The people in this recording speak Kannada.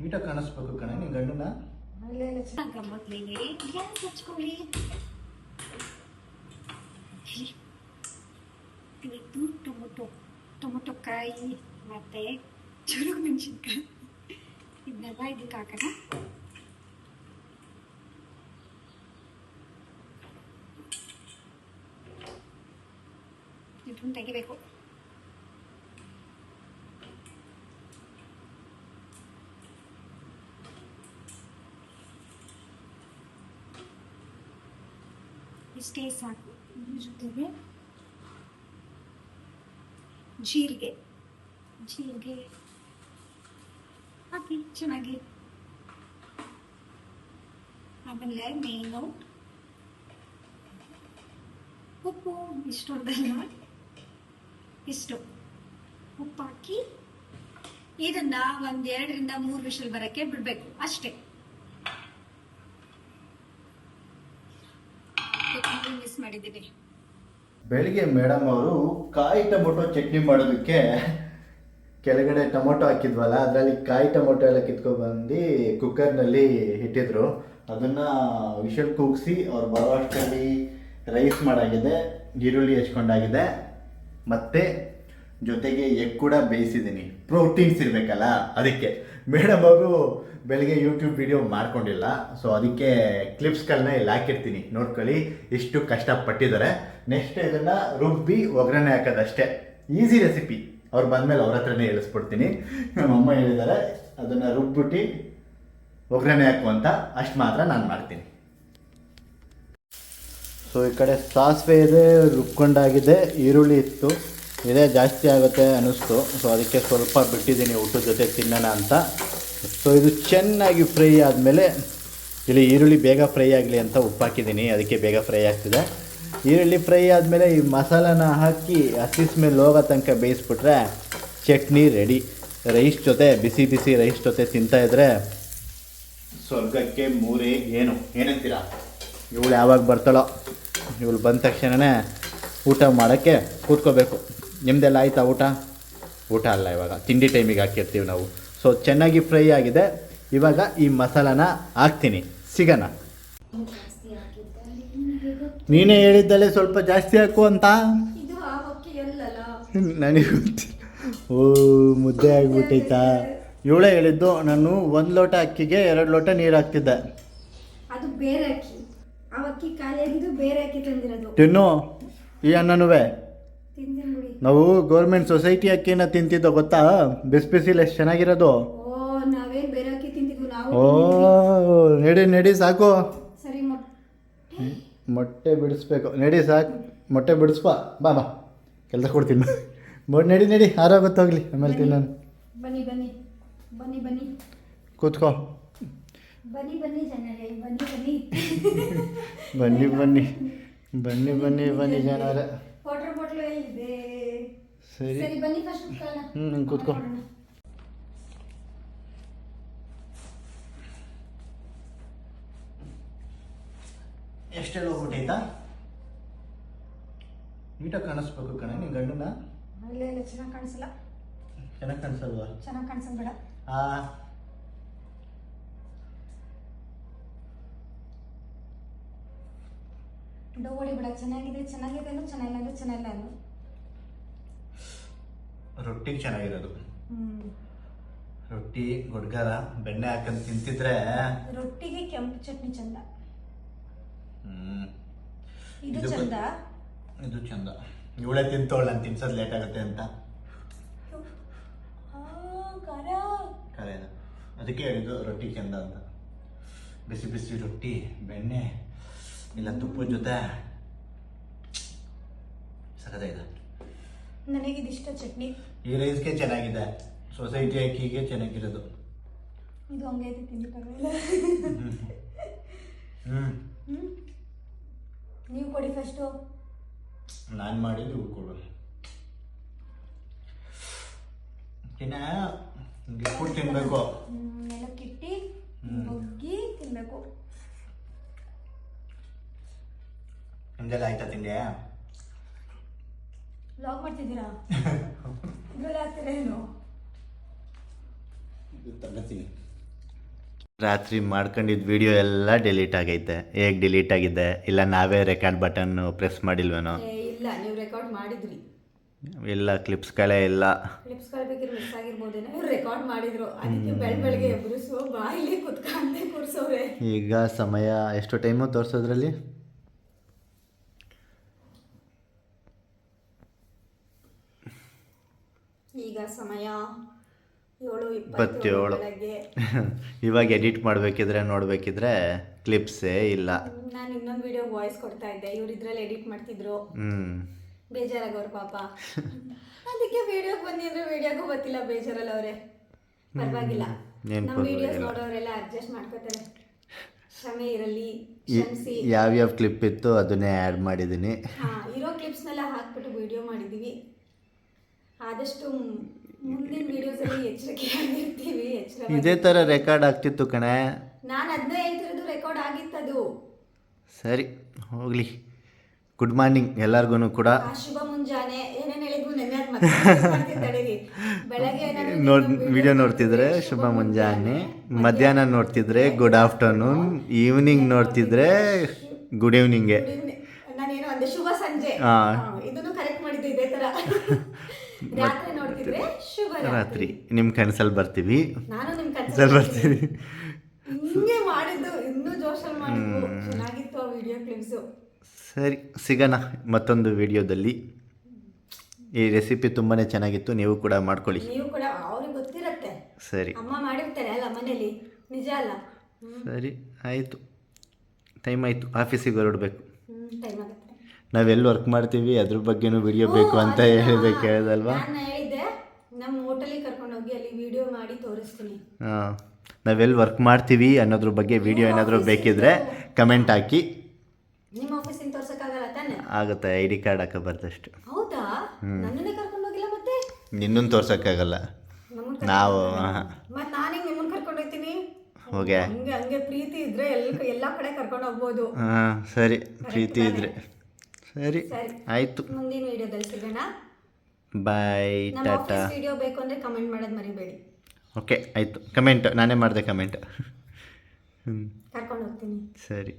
ನೀಟಾಗಿ ಕಾಣಿಸ್ಬೇಕು ಕಣೆ ನಿನ್ ಗಂಡನ ಗಮ್ಮತ್ಲೇನೆ ಗ್ಯಾಸ್ ಹಚ್ಕೊಳ್ಳಿ ಇವತ್ತು ಟೊಮೊಟೊ ಟೊಮೊಟೊ ಕಾಯಿ ಮತ್ತೆ ಚುರುಗು ಮೆಣಸಿನ್ಕಾಯಿ ಇದನ್ನೆಲ್ಲ ಇದಕ್ಕೆ ಹಾಕೋಣ ಇದನ್ನು ತೆಗಿಬೇಕು ಇಷ್ಟೇ ಸಾಕು. ಇದ್ರ ಜೊತೆಗೆ ಜೀರಿಗೆ. ಜೀರಿಗೆ ಹಾಕಿ ಚೆನ್ನಾಗಿ ಆಮೇಲೆ ಮೇನು ಉಪ್ಪು. ಇಷ್ಟು. ಉಪ್ಪು ಹಾಕಿ ಇದನ್ನ ಒಂದ್ ಎರಡರಿಂದ ಮೂರು ವಿಷಲ್ ಬರಕ್ಕೆ ಬಿಡಬೇಕು. ಅಷ್ಟೇ. ಮಿಸ್ ಮಾಡಿದ್ದೀನಿ ಬೆಳಿಗ್ಗೆ ಮೇಡಮ್ ಅವರು ಕಾಯಿ ಟೊಮೊಟೊ ಚಟ್ನಿ ಮಾಡೋದಕ್ಕೆ ಕೆಳಗಡೆ ಟೊಮೊಟೊ ಹಾಕಿದ್ವಲ್ಲ, ಅದರಲ್ಲಿ ಕಾಯಿ ಟೊಮೊಟೊ ಎಲ್ಲ ಕಿತ್ಕೊಬಂದು ಬಂದು ಕುಕ್ಕರ್ನಲ್ಲಿ ಇಟ್ಟಿದ್ರು. ಅದನ್ನು ವಿಷಲ್ ಕೂಗಿಸಿ ಅವ್ರು ಬರೋ ಅಷ್ಟರಲ್ಲಿ ರೈಸ್ ಮಾಡಾಗಿದೆ, ಈರುಳ್ಳಿ ಹೆಚ್ಕೊಂಡಾಗಿದೆ, ಮತ್ತು ಜೊತೆಗೆ ಎಗ್ ಕೂಡ ಬೇಯಿಸಿದ್ದೀನಿ. ಪ್ರೋಟೀನ್ಸ್ ಇರಬೇಕಲ್ಲ, ಅದಕ್ಕೆ. ಮೇಡಮ್ ಅವರು ಬೆಳಗ್ಗೆ ಯೂಟ್ಯೂಬ್ ವಿಡಿಯೋ ಮಾಡ್ಕೊಂಡಿಲ್ಲ ಸೊ ಅದಕ್ಕೆ ಕ್ಲಿಪ್ಸ್ಗಳನ್ನ ಇಲ್ಲಿ ಹಾಕಿರ್ತೀನಿ. ನೋಡ್ಕೊಳ್ಳಿ ಎಷ್ಟು ಕಷ್ಟಪಟ್ಟಿದ್ದಾರೆ. ನೆಕ್ಸ್ಟ್ ಇದನ್ನು ರುಬ್ಬಿ ಒಗ್ಗರಣೆ ಹಾಕೋದಷ್ಟೇ. ಈಸಿ ರೆಸಿಪಿ ಅವ್ರು ಬಂದಮೇಲೆ ಅವ್ರ ಹತ್ರನೇ ಹೇಳಿಸ್ಬಿಡ್ತೀನಿ. ನಮ್ಮ ಅಮ್ಮ ಹೇಳಿದ್ದಾರೆ, ಅದನ್ನು ರುಬ್ಬಿಟ್ಟು ಒಗ್ಗರಣೆ ಹಾಕು ಅಂತ. ಅಷ್ಟು ಮಾತ್ರ ನಾನು ಮಾಡ್ತೀನಿ. ಸೊ ಈ ಕಡೆ ಸಾಸಿವೆ ಇದೆ, ರುಬ್ಕೊಂಡಾಗಿದೆ, ಈರುಳ್ಳಿ ಇತ್ತು. ಇದೇ ಜಾಸ್ತಿ ಆಗುತ್ತೆ ಅನ್ನಿಸ್ತು. ಸೊ ಅದಕ್ಕೆ ಸ್ವಲ್ಪ ಬಿಟ್ಟಿದ್ದೀನಿ ಊಟದ ಜೊತೆ ತಿನ್ನೋಣ ಅಂತ. ಸೊ ಇದು ಚೆನ್ನಾಗಿ ಫ್ರೈ ಆದಮೇಲೆ ಇಲ್ಲಿ ಈರುಳ್ಳಿ ಬೇಗ ಫ್ರೈ ಆಗಲಿ ಅಂತ ಉಪ್ಪು ಹಾಕಿದ್ದೀನಿ. ಅದಕ್ಕೆ ಬೇಗ ಫ್ರೈ ಆಗ್ತಿದೆ. ಈರುಳ್ಳಿ ಫ್ರೈ ಆದಮೇಲೆ ಈ ಮಸಾಲಾನ ಹಾಕಿ, ಹಸಿ ಸ್ಮೆಲ್ ಹೋಗೋ ತನಕ ಬೇಯಿಸ್ಬಿಟ್ರೆ ಚಟ್ನಿ ರೆಡಿ ರೈಸ್ ಜೊತೆ, ಬಿಸಿ ಬಿಸಿ ರೈಸ್ ಜೊತೆ ತಿಂತಾಯಿದ್ರೆ ಸ್ವರ್ಗಕ್ಕೆ ಮೂರೇ ಏನು? ಏನಂತೀರಾ? ಇವಳು ಯಾವಾಗ ಬರ್ತಾಳೋ? ಇವಳು ಬಂದ ತಕ್ಷಣವೇ ಊಟ ಮಾಡೋಕ್ಕೆ ಕೂತ್ಕೋಬೇಕು. ನಿಮ್ಮದೆಲ್ಲ ಆಯಿತಾ ಊಟ? ಊಟ ಅಲ್ಲ ಇವಾಗ. ತಿಂಡಿ ಟೈಮಿಗೆ ಹಾಕಿರ್ತೀವಿ ನಾವು. ಸೊ ಚೆನ್ನಾಗಿ ಫ್ರೈ ಆಗಿದೆ. ಇವಾಗ ಈ ಮಸಾಲಾನ ಹಾಕ್ತೀನಿ. ಸಿಗೋಣ. ನೀನೇ ಹೇಳಿದ್ದಲ್ಲೇ ಸ್ವಲ್ಪ ಜಾಸ್ತಿ ಹಾಕು ಅಂತ? ನನಗೆ ಗೊತ್ತಿಲ್ಲ. ಓ ಮುದ್ದೆ ಆಗ್ಬಿಟ್ಟೈತಾ? ಇವಳೇ ಹೇಳಿದ್ದು ನಾನು ಒಂದು ಲೋಟ ಅಕ್ಕಿಗೆ ಎರಡು ಲೋಟ ನೀರು ಹಾಕ್ತಿದ್ದೆ. ಅದು ಬೇರೆ ಅಕ್ಕಿ. ಆ ಅಕ್ಕಿ ಖಾಲಿ ಬೇರೆ ಅಕ್ಕಿ ತಂದಿರೋದು. ತಿನ್ನು. ಈ ಅನ್ನನೂ ನಾವು ಗೌರ್ಮೆಂಟ್ ಸೊಸೈಟಿ ಅಕ್ಕಿನ ತಿಂತಿದ್ದೋ ಗೊತ್ತಾ? ಬಿಸಿ ಬಿಸಿಲು ಎಷ್ಟು ಚೆನ್ನಾಗಿರೋದು. ಓ ನಡಿ ನಡಿ ಸಾಕು. ಮೊಟ್ಟೆ. ಬಿಡಿಸ್ಬೇಕು. ನಡಿ ಸಾಕು. ಮೊಟ್ಟೆ ಬಿಡಿಸ್ಪ. ಬಾ ಬಾ. ಕೆಲಸ ಕೊಡ್ತೀನಿ. ಬಟ್ ನಡಿ ನಡಿ. ಆರೋಗುತ್ತೋಗ್ಲಿ ಆಮೇಲೆ ತಿನ್ನ ಬನ್ನಿ ಬನ್ನಿ. ಬನ್ನಿ ಬನ್ನಿ. ಕೂತ್ಕೋ. ಬನ್ನಿ ಬನ್ನಿ ಜನರೇ. ಬನ್ನಿ. ಬನ್ನಿ ಬನ್ನಿ. ಬನ್ನಿ ಬನ್ನಿ ಬನ್ನಿ ಬನ್ನಿ ಜನರ. ಸರಿ. ಬನ್ನಿ ಫಸ್ಟ್ ಕುತ್ಕೊಳ್ಳೋಣ. ಹ್ಞೂ ಹಿಂಗೆ ಕೂತ್ಕೋ. ಎಷ್ಟೆಲ್ಲ ಹೋಗ್ಬಿಟ್ಟೈತಾ ನೀಟಾಗಿ ಕಾಣಿಸ್ಬೇಕು ಕಣ ನಿನ್ನ ಗಂಡನ ಇಲ್ಲ ಇಲ್ಲ ಚೆನ್ನಾಗಿ ಕಾಣಿಸಲ್ಲ. ಚೆನ್ನಾಗಿ ಕಾಣಿಸಲ್ವಾ? ಚೆನ್ನಾಗಿ ಕಾಣಿಸಲ್ ಬೇಡ. ಆ. ಡೋಳಿ ಬೇಡ ಚೆನ್ನಾಗಿದೆ ಚೆನ್ನಾಗಿದೆ ಚೆನ್ನಾಗಿಲ್ಲ ಅಂದ್ರೆ ಚೆನ್ನಾಗಿಲ್ಲ ಅನ್ನು ರೊಟ್ಟಿಗೆ ಚೆನ್ನಾಗಿರೋದು. ರೊಟ್ಟಿ ಗುಡ್ಗಾರ ಬೆಣ್ಣೆ ಹಾಕೊಂಡು ತಿಂತಿದ್ರೆ ರೊಟ್ಟಿಗೆ ಕೆಂಪು ಚಟ್ನಿ ಚಂದ. ಇದು ಇದು ಚಂದ? ಇದು ಚಂದ. ಇವಳೆ ತಿಂತವಳ ನಾನು ತಿನ್ಸೋದು ಲೇಟ್ ಆಗುತ್ತೆ ಅಂತ. ಕರೆನ ಅದಕ್ಕೆ ಹೇಳಿದ್ದು ರೊಟ್ಟಿ ಚಂದ ಅಂತ. ಬಿಸಿ ಬಿಸಿ ರೊಟ್ಟಿ ಬೆಣ್ಣೆ ಇಲ್ಲ ತುಪ್ಪದ ಜೊತೆ. ಸಖತ್ತಾಗಿದೆ ನನಗೆ ಇದಿಷ್ಟ ಚಟ್ನಿ. ಈ ರೈಸ್ಗೆ ಚೆನ್ನಾಗಿದೆ. ಸೊಸೈಟಿ ಅಕ್ಕಿಗೆ ಚೆನ್ನಾಗಿರೋದು. ಇದು ಹಂಗೆ ಐತೆ ತಿಂದು ಹ್ಞೂ ಹ್ಮ್. ನೀವು ಕೊಡಿ ಫಸ್ಟು ನಾನು ಮಾಡಿದ್ದು ಕೊಡು. ತಿನ್ನ ಗಿಫ್ಟ್ ತಿನ್ಬೇಕು. ಎಲ್ಲ ಕಿಟ್ಟಿ ಬಗ್ಗಿ ತಿನ್ಬೇಕು. ನಿಮ್ದೆಲ್ಲ ಆಯ್ತಾ ತಿಂದೆ ಲಾಗ್ ಮಾಡ್ತಿದ್ದೀರಾ? ಇದ್ರಲ್ಲಿ ಆಗ್ತಿಲ್ಲ ಏನು? ಇದು ತಗೋತೀನಿ ರಾತ್ರಿ ಮಾಡ್ಕೊಂಡಿದ್ದ ವಿಡಿಯೋ ಎಲ್ಲ ಡಿಲೀಟ್ ಆಗೈತೆ. ಹೇಗೆ ಡಿಲೀಟ್ ಆಗಿದೆ ಇಲ್ಲ ನಾವೇ ರೆಕಾರ್ಡ್ ಬಟನ್ ಪ್ರೆಸ್ ಮಾಡಿಲ್ವೇನೋ? ಇಲ್ಲ ನೀವು ರೆಕಾರ್ಡ್ ಮಾಡಿದ್ರಿ. ಇಲ್ಲ ಕ್ಲಿಪ್ಸ್ಗಳೇ ಇಲ್ಲ. ಕ್ಲಿಪ್ಸ್ಗಳು ಬೇಕಿದ್ರೆ ಮಿಸ್ ಆಗಿರ್ಬೋದೇನೋ? ಇವ್ರು ರೆಕಾರ್ಡ್ ಮಾಡಿದ್ರು. ಅದಕ್ಕೆ ಬೆಳ್ ಬೆಳಗ್ಗೆ ಎಬ್ಬರಿಸುವ ಬಾಯಿಲಿ ಕುತ್ಕೊಂಡೆ ಕೂರ್ಸೋರೆ ಈಗ ಸಮಯ ಎಷ್ಟು ಟೈಮು ತೋರಿಸೋದ್ರಲ್ಲಿ? ಈಗ ಸಮಯ ಏಳು ಇಪ್ಪತ್ತೇಳು. ಬೆಳಗ್ಗೆ. ಇವಾಗ ಎಡಿಟ್ ಮಾಡಬೇಕಿದ್ರೆ ನೋಡಬೇಕಿದ್ರೆ ಕ್ಲಿಪ್ಸೇ ಇಲ್ಲ. ನಾನು ಇನ್ನೊಂದು ವಿಡಿಯೋ ವಾಯ್ಸ್ ಕೊಡ್ತಾ ಇದ್ದೆ. ಇವ್ರು ಇದ್ರಲ್ಲಿ ಎಡಿಟ್ ಮಾಡ್ತಿದ್ರು. ಬೇಜಾರಾಗವ್ರು ಪಾಪ. ಅದಕ್ಕೆ ವಿಡಿಯೋಗೆ ಬಂದಿದ್ರು ವಿಡಿಯೋಗೂ ಗೊತ್ತಿಲ್ಲ ಬೇಜಾರಲ್ಲ ಅವರೇ. ಪರವಾಗಿಲ್ಲ. ನಮ್ಮ ವಿಡಿಯೋಸ್ ನೋಡೋರೆಲ್ಲ ಅಡ್ಜಸ್ಟ್ ಮಾಡ್ಕೋತಾರೆ. ಕ್ಷಮೆ ಇರಲಿ ಕ್ಷಮಿಸಿ. ಯಾವ್ಯಾವ ಕ್ಲಿಪ್ ಇತ್ತು ಅದನ್ನೇ ಆ್ಯಡ್ ಮಾಡಿದ್ದೀನಿ. ಹಾ ಇರೋ ಕ್ಲಿಪ್ಸ್ನೆಲ್ಲ ಹಾಕ್ಬಿಟ್ಟು ವಿಡಿಯೋ ಮಾಡಿದ್ದೀವಿ ಆದಷ್ಟು ಮುಂದಿನ ವಿಡಿಯೋಸಲ್ಲಿ ಎಚ್ಚರಿಕೆಯಾಗಿರ್ತೀವಿ ಎಚ್ಚರ ಇದೇ ಥರ ರೆಕಾರ್ಡ್ ಆಗ್ತಿತ್ತು ಕಣೆ ನಾನು ಅದನ್ನೇ ಹೇಳ್ತಿರೋದು ರೆಕಾರ್ಡ್ ಆಗಿತ್ತದು ಸರಿ ಹೋಗಲಿ ಗುಡ್ ಮಾರ್ನಿಂಗ್ ಎಲ್ಲರಿಗೂ ಕೂಡ ಆ ಶುಭ ಮುಂಜಾನೆ ಏನೇನು ಹೇಳಿದ್ವು ನೆನ್ನೆ ಅದ್ ಮತ್ತೆ. ಬೆಳಗ್ಗೆ ಏನಾದ್ರು ನೋಡ್ ವಿಡಿಯೋ ನೋಡ್ತಿದ್ರೆ ಶುಭ ಮುಂಜಾನೆ ಮಧ್ಯಾಹ್ನ ನೋಡ್ತಿದ್ರೆ ಗುಡ್ ಆಫ್ಟರ್ನೂನ್ ಈವ್ನಿಂಗ್ ನೋಡ್ತಿದ್ರೆ ಗುಡ್ ಈವ್ನಿಂಗೆ Good evening. ನಾನೇನೋ ಅಂದೆ ಶುಭ ಸಂಜೆ ಹಾಂ ಹಾ, ಇದನ್ನು ಕರೆಕ್ಟ್ ಮಾಡಿದ್ದು ಇದೇ ತರ ರಾತ್ರಿ ನಿಮ್ಮ ಕನಸಲ್ಲಿ ಬರ್ತೀವಿ. ಕನಸಲ್ಲಿ ಬರ್ತೀವಿ. ಹಿಂಗೆ ಮಾಡಿದ್ದು ಇನ್ನೂ ಜೋಶಲ್ಲಿ ಮಾಡಿದ್ದು ಚೆನ್ನಾಗಿತ್ತು ಆ ವಿಡಿಯೋ ಕ್ಲಿಪ್ಸು ಸರಿ ಸಿಗೋಣ ಮತ್ತೊಂದು ವಿಡಿಯೋದಲ್ಲಿ. ಈ ರೆಸಿಪಿ ತುಂಬಾ ಚೆನ್ನಾಗಿತ್ತು. ನೀವು ಕೂಡ ಮಾಡ್ಕೊಳ್ಳಿ. ನೀವು ಕೂಡ ಅವ್ರಿಗೆ ಗೊತ್ತಿರತ್ತೆ. ಸರಿ. ಅಮ್ಮ ಮಾಡಿರ್ತಾರೆ ಅಲ್ಲ ಮನೇಲಿ? ನಿಜ ಅಲ್ಲ? ಸರಿ ಆಯಿತು. ಟೈಮ್ ಆಯಿತು. ಆಫೀಸಿಗೆ ಹೊರಡಬೇಕು. ಟೈಮ್ ಆಗುತ್ತೆ. ನಾವೆಲ್ಲಿ ವರ್ಕ್ ಮಾಡ್ತೀವಿ? ಅದ್ರ ಬಗ್ಗೆನೂ ವಿಡಿಯೋ ಬೇಕು ಅಂತ ಹೇಳ್ಬೇಕು ಹೇಳ್ದಲ್ವಾ ನಾನು ಹೇಳಿದ್ದೆ ನಮ್ಮ ಹೋಟೆಲಿಗೆ ಕರ್ಕೊಂಡು ಹೋಗಿ ಅಲ್ಲಿ ವಿಡಿಯೋ ಮಾಡಿ ತೋರಿಸ್ತೀನಿ. ಹಾಂ. ನಾವೆಲ್ಲಿ ವರ್ಕ್ ಮಾಡ್ತೀವಿ ಅನ್ನೋದ್ರ ಬಗ್ಗೆ ವಿಡಿಯೋ ಏನಾದರೂ ಬೇಕಿದ್ರೆ ಕಮೆಂಟ್ ಹಾಕಿ. ನಿಮ್ಮ ಆಫೀಸಿಂದ ತೋರ್ಸಕ್ಕಾಗಲ್ಲ ತಾನೆ? ಆಗುತ್ತೆ ಐ ಡಿ ಕಾರ್ಡ್ ಹಾಕಬಾರ್ದಷ್ಟು ಹೌದಾ? ನನ್ನನ್ನೇ ಕರ್ಕೊಂಡು ಹೋಗಿಲ್ಲ ಮತ್ತೆ? ನಿನ್ನನ್ನು ತೋರ್ಸೋಕ್ಕಾಗಲ್ಲ. ನಾವು ಮತ್ತೆ ನಾನು ಹಿಂಗೆ ನಿಮ್ಮನ್ನ ಕರ್ಕೊಂಡು ಹೋಗ್ತೀನಿ. ಹೋಗೆ. ಹಂಗೆ ಹಂಗೆ ಪ್ರೀತಿ ಇದ್ರೆ ಎಲ್ಲ ಎಲ್ಲ ಕಡೆ ಕರ್ಕೊಂಡು ಹೋಗ್ಬೋದು. ಹಾಂ ಸರಿ. ಪ್ರೀತಿ ಇದ್ರೆ. ಸರಿ. ಆಯ್ತು. ಮುಂದಿನ ವಿಡಿಯೋದಲ್ಲಿ ಸಿಗೋಣ. ಬಾಯ್ ಟಾಟಾ ವಿಡಿಯೋ ಬೇಕು ಅಂದ್ರೆ ಕಮೆಂಟ್ ಮಾಡೋದು ಮರಿಬೇಡಿ. ಓಕೆ ಆಯಿತು. ಕಮೆಂಟ್ ನಾನೇ ಮಾಡಿದೆ ಕಮೆಂಟ್ ಹ್ಞೂ ಕರ್ಕೊಂಡು ಹೋಗ್ತೀನಿ. ಸರಿ.